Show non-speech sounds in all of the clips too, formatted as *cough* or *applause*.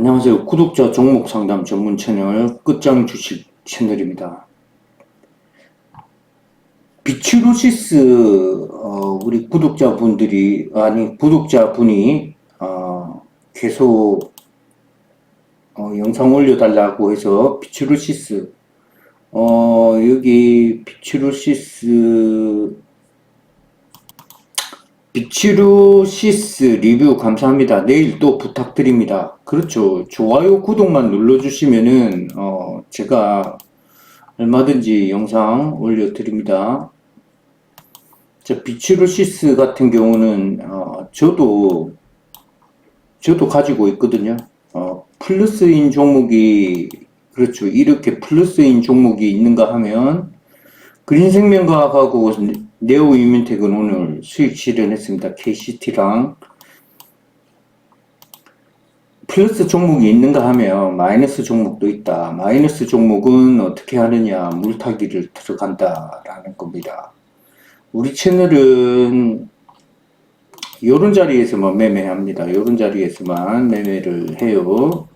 안녕하세요. 구독자 종목 상담 전문 채널 끝장 주식 채널입니다. 비추루시스 어, 우리 구독자분들이 아니 구독자분이 어, 계속 어, 영상 올려달라고 해서 비추루시스 어, 여기 비추루시스 비치루시스 리뷰 감사합니다. 내일 또 부탁드립니다. 그렇죠. 좋아요, 구독만 눌러주시면은, 어, 제가 얼마든지 영상 올려드립니다. 자, 비치루시스 같은 경우는, 어, 저도, 저도 가지고 있거든요. 어, 플러스인 종목이, 그렇죠. 이렇게 플러스인 종목이 있는가 하면, 그린생명과학하고 네오 이민텍은 오늘 수익 실현했습니다. KCT랑 플러스 종목이 있는가 하면 마이너스 종목도 있다. 마이너스 종목은 어떻게 하느냐 물타기를 들어간다라는 겁니다. 우리 채널은 요런 자리에서만 매매합니다. 요런 자리에서만 매매를 해요.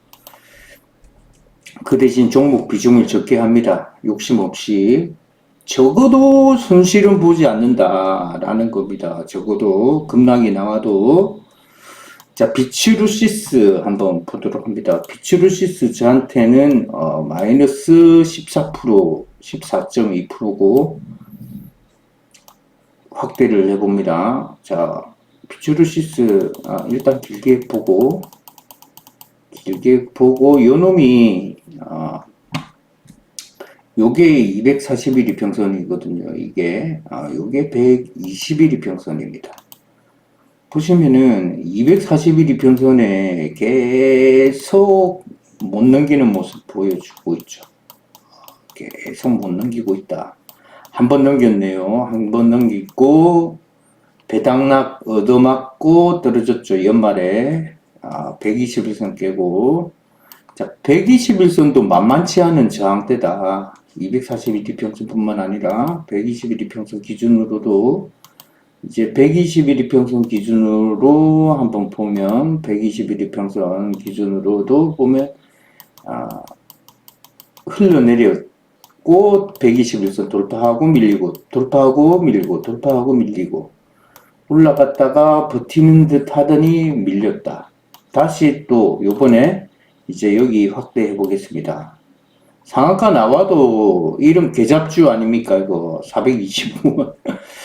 그 대신 종목 비중을 적게 합니다. 욕심 없이 적어도 손실은 보지 않는다라는 겁니다. 적어도 급락이 나와도 자 비츠루시스 한번 보도록 합니다. 비츠루시스 저한테는 어, 마이너스 14% 14.2%고 확대를 해봅니다. 자 비츠루시스 아, 일단 길게 보고 길게 보고 요놈이 아, 요게 241 이 평선이거든요. 이게 아, 요게 121 이 평선입니다. 보시면은 241 이 평선에 계속 못 넘기는 모습 보여주고 있죠. 계속 못 넘기고 있다. 한 번 넘겼네요. 한 번 넘기고 배당락 얻어맞고 떨어졌죠. 연말에 아, 121선 깨고 자 121선도 만만치 않은 저항대다. 241이 평선뿐만 아니라 121이 평선 기준으로도 이제 121이 평선 기준으로 한번 보면 121이 평선 기준으로도 보면 아, 흘러내렸고 121선 돌파하고 밀리고 돌파하고 밀리고 돌파하고 밀리고 올라갔다가 버티는 듯 하더니 밀렸다. 다시 또 요번에 이제 여기 확대해 보겠습니다. 상한가 나와도 이름 개잡주 아닙니까 이거? 425원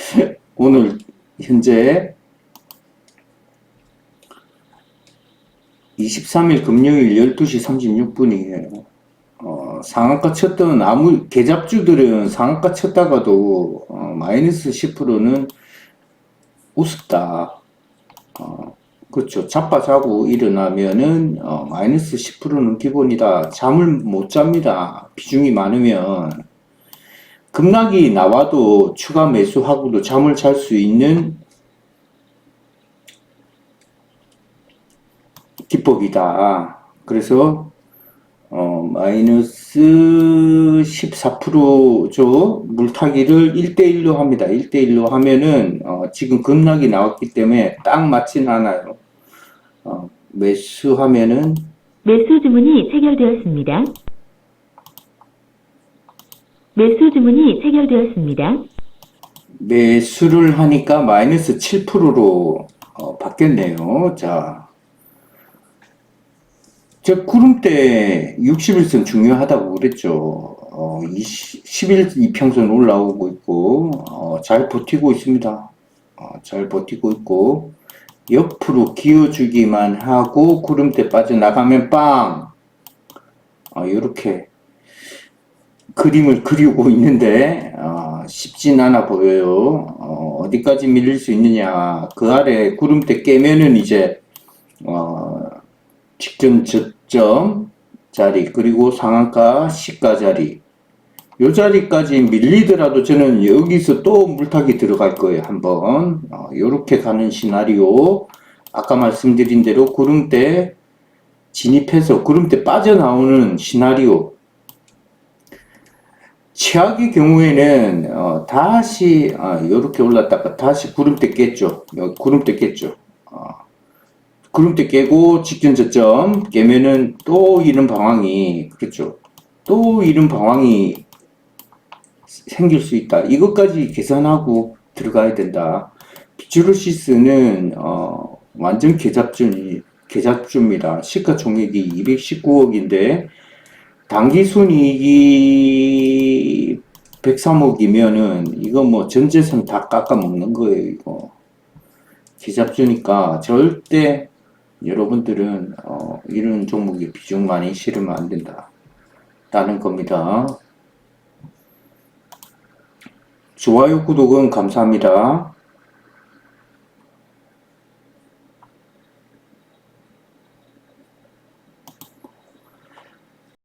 *laughs* 오늘 현재 23일 금요일 12시 36분이에요. 어, 상한가 쳤던 아무 개잡주들은 상한가 쳤다가도 어, 마이너스 10%는 우습다. 어, 그렇죠. 자빠자고 일어나면은 어, 마이너스 10%는 기본이다. 잠을 못 잡니다. 비중이 많으면 급락이 나와도 추가 매수하고도 잠을 잘 수 있는 기법이다. 그래서 어, 마이너스 14%죠. 물타기를 1대1로 합니다. 1대1로 하면은, 어, 지금 급락이 나왔기 때문에 딱 맞진 않아요. 어, 매수하면은, 매수 주문이 체결되었습니다. 매수 주문이 체결되었습니다. 매수를 하니까 마이너스 7%로 어, 바뀌었네요. 자, 저 구름대 61선 중요하다고 그랬죠. 어, 20, 10일 이평선 올라오고 있고, 어, 잘 버티고 있습니다. 어, 잘 버티고 있고, 옆으로 기어주기만 하고, 구름대 빠져나가면 빵! 어, 이렇게 그림을 그리고 있는데, 어, 쉽진 않아 보여요. 어, 어디까지 밀릴 수 있느냐. 그 아래 구름대 깨면은 이제, 어, 직전 저점 자리 그리고 상한가 시가 자리 요 자리까지 밀리더라도 저는 여기서 또 물타기 들어갈 거예요 한번. 어, 요렇게 가는 시나리오. 아까 말씀드린 대로 구름대 진입해서 구름대 빠져나오는 시나리오. 최악의 경우에는 어, 다시 아, 요렇게 올랐다가 다시 구름대 깼죠. 구름대 깼죠. 어, 구름대 깨고 직전 저점 깨면은 또 이런 방황이 그렇죠. 또 이런 방황이 생길 수 있다. 이것까지 계산하고 들어가야 된다. 비추로시스는 어, 완전 계잡주니 계잡주입니다. 시가총액이 219억인데 당기 순이익이 103억이면은 이거 뭐 전재산 다 깎아 먹는 거예요, 이거. 계잡주니까 절대 여러분들은 어, 이런 종목에 비중 많이 실으면 안 된다. 라는 겁니다. 좋아요, 구독은 감사합니다.